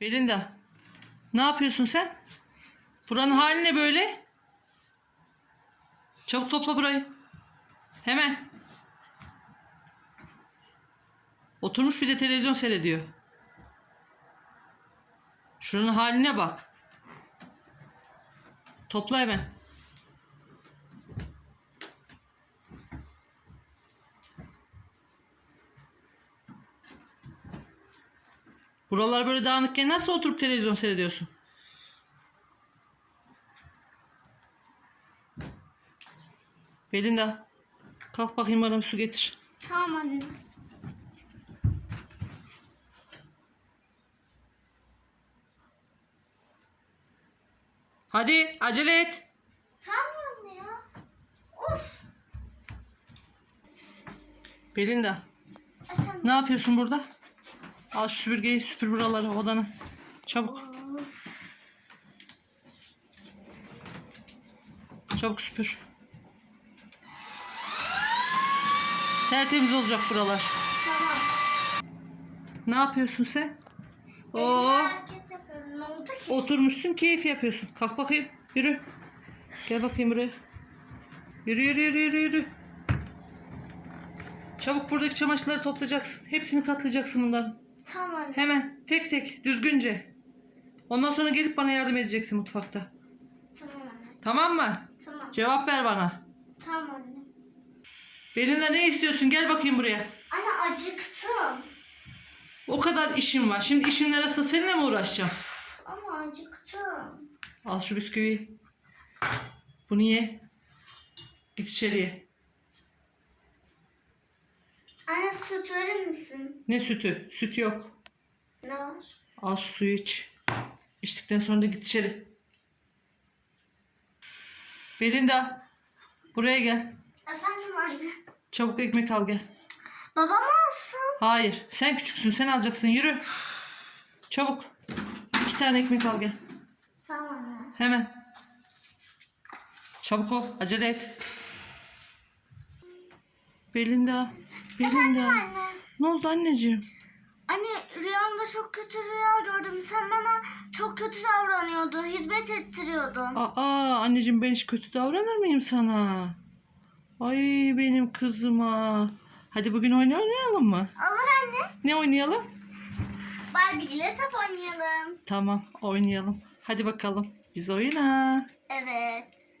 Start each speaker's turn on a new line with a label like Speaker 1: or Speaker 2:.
Speaker 1: Belinda. Ne yapıyorsun sen? Buranın hali ne böyle? Çabuk topla burayı. Hemen. Oturmuş bir de televizyon seyrediyor. Şunun haline bak. Topla hemen. Buralar böyle dağınıkken nasıl oturup televizyon seyrediyorsun? Belinda. Kalk bakayım bir su getir.
Speaker 2: Tamam anne.
Speaker 1: Hadi acele et.
Speaker 2: Tamam anne ya. Of.
Speaker 1: Belinda.
Speaker 2: Efendim.
Speaker 1: Ne yapıyorsun burada? Al şu süpürgeyi süpür buraları odanı. Çabuk. Çabuk süpür. Tertemiz olacak buralar.
Speaker 2: Tamam.
Speaker 1: Ne yapıyorsun sen? Oo,
Speaker 2: hareket yapıyorum. Ne oldu ki?
Speaker 1: oturmuşsun keyif yapıyorsun. Kalk bakayım. Yürü. Gel bakayım buraya. Yürü yürü yürü yürü yürü. Çabuk buradaki çamaşırları toplayacaksın. Hepsini katlayacaksın bunların.
Speaker 2: Tamam.
Speaker 1: Hemen tek tek düzgünce. Ondan sonra gelip bana yardım edeceksin mutfakta.
Speaker 2: Tamam anne.
Speaker 1: Tamam mı?
Speaker 2: Tamam.
Speaker 1: Cevap ver bana.
Speaker 2: Tamam anne.
Speaker 1: Belinda ne istiyorsun? Gel bakayım buraya.
Speaker 2: Anne acıktım.
Speaker 1: O kadar işim var. Şimdi işin arasında seninle mi uğraşacağım?
Speaker 2: Ama acıktım.
Speaker 1: Al şu bisküviyi. Bunu ye. Git içeriye.
Speaker 2: Anne süt verir misin?
Speaker 1: Ne sütü? Süt yok.
Speaker 2: Ne var?
Speaker 1: Al şu suyu iç. İçtikten sonra da git içeri. Belinda. Buraya gel.
Speaker 2: Efendim anne.
Speaker 1: Çabuk ekmek al gel.
Speaker 2: Babam alsın.
Speaker 1: Hayır. Sen küçüksün. Sen alacaksın. Yürü. Çabuk. İki tane ekmek al gel.
Speaker 2: Tamam anne.
Speaker 1: Hemen. Çabuk ol. Acele et. Belinda. Belinda.
Speaker 2: Anne.
Speaker 1: Ne oldu anneciğim?
Speaker 2: Anne rüyamda çok kötü rüya gördüm. Sen bana çok kötü davranıyordun. Hizmet ettiriyordun.
Speaker 1: Aa anneciğim ben hiç kötü davranır mıyım sana? Ay benim kızıma. Hadi bugün oyun oynayalım mı?
Speaker 2: Alır anne.
Speaker 1: Ne oynayalım?
Speaker 2: Barbie ile top oynayalım.
Speaker 1: Tamam oynayalım. Hadi bakalım. Biz oyuna.
Speaker 2: Evet.